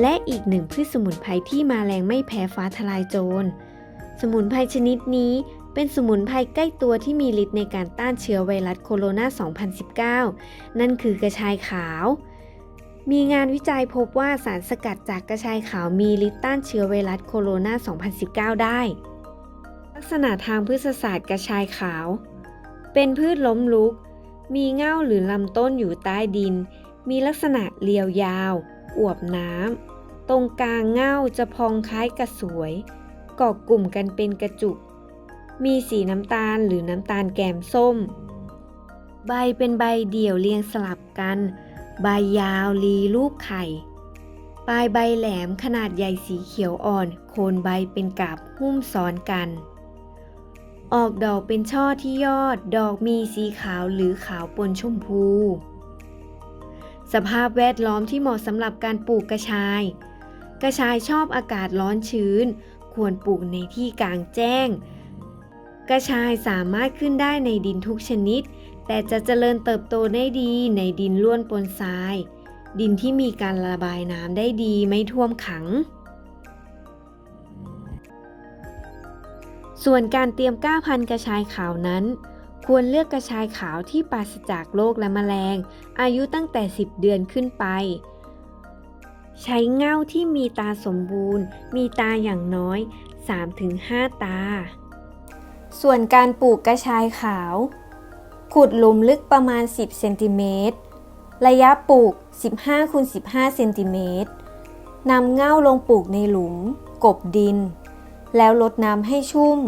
และอีกหนึ่งพืชสมุนไพรที่มาแรงไม่แพ้ฟ้าทลายโจร สมุนไพรชนิดนี้เป็นสมุนไพรใกล้ตัวที่มีฤทธิ์ในการต้านเชื้อไวรัสโคโรนา 2019 นั่นคือกระชายขาว มีงานวิจัยพบว่าสารสกัดจากกระชายขาวมีฤทธิ์ต้านเชื้อไวรัสโคโรนา 2019 ได้ ลักษณะทางพืชศาสตร์กระชายขาว เป็นพืชล้มลุก มีเง่าหรือลำต้นอยู่ใต้ดิน มีลักษณะเรียวยาว อวบน้ำ ตรงกลางเง่าจะพองคล้ายกระสวยเกาะกลุ่มกันเป็นกระจุก มีสีน้ำตาลหรือน้ำตาลแกมส้ม ใบเป็นใบเดี่ยวเรียงสลับกัน ใบยาวรีรูปไข่ ปลายใบแหลมขนาดใหญ่สีเขียวอ่อน โคนใบเป็นกาบหุ้มซ้อนกัน ออกดอกเป็นช่อที่ยอด ดอกมีสีขาวหรือขาวปนชมพู สภาพแวดล้อมที่เหมาะสำหรับการปลูกกระชาย กระชายชอบอากาศร้อนชื้น ควรปลูกในที่กลางแจ้ง กระชายสามารถขึ้นได้ในดินทุกชนิด แต่จะเจริญเติบโตได้ดีในดินล้วนปนทราย ดินที่มีการระบายน้ำได้ดีไม่ท่วมขัง ส่วนการเตรียมก้าพันกระชายขาวนั้น ควรเลือกกระชายขาวที่ปราศจากโรคและแมลง อายุตั้งแต่ 10 เดือนขึ้นไป ใช้เง่าที่มีตาสมบูรณ์ มีตาอย่างน้อย 3-5 ตา ส่วนการปลูกกระชายขาว ขุดหลุมลึกประมาณ 10 เซนติเมตร ระยะปลูก 15คูณ15 เซนติเมตรนำเง่าลงปลูกในหลุม กบดิน แล้วลดน้ำให้ชุ่ม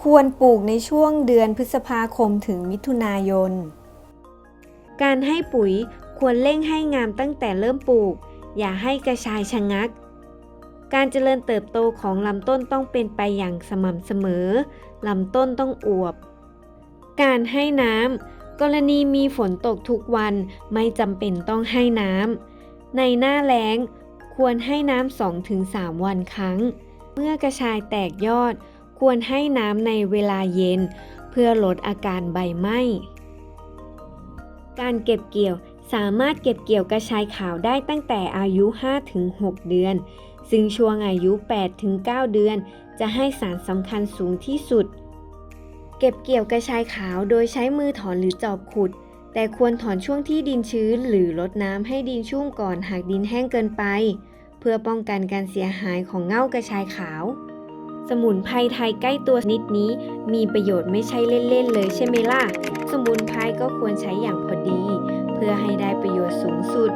ควรปลูกในช่วงเดือนพฤษภาคมถึงมิถุนายน การให้ปุ๋ยควรเร่งให้งามตั้งแต่เริ่มปลูก อย่าให้กระชายชะงัก การเจริญเติบโตของลำต้นต้องเป็นไปอย่างสม่ำเสมอ ลำต้นต้องอวบ การให้น้ำกรณีมีฝนตกทุกวันไม่จำเป็นต้องให้น้ำ ในหน้าแล้งควรให้น้ำ 2-3 วันครั้ง เมื่อกระชายแตกยอด ควรให้น้ำในเวลาเย็น เพื่อลดอาการใบไหม้ การเก็บเกี่ยวสามารถเก็บเกี่ยวกระชายขาวได้ตั้งแต่อายุ 5-6 เดือน ซึ่งช่วงอายุ 8-9 เดือน จะให้สารสำคัญสูงที่สุด เก็บเกี่ยวกระชายขาวโดยใช้มือถอนหรือจอบขุด แต่ควรถอนช่วงที่ดินชื้นหรือลดน้ำให้ดินชุ่มก่อนหากดินแห้งเกินไป เพื่อป้องกันการเสียหายของเง่ากระชายขาว สมุนไพรไทยใกล้ตัวนิดนี้มีประโยชน์ไม่ใช่เล่นๆเลยใช่ไหมล่ะ สมุนไพรก็ควรใช้อย่างพอดี เพื่อให้ได้ประโยชน์สูงสุด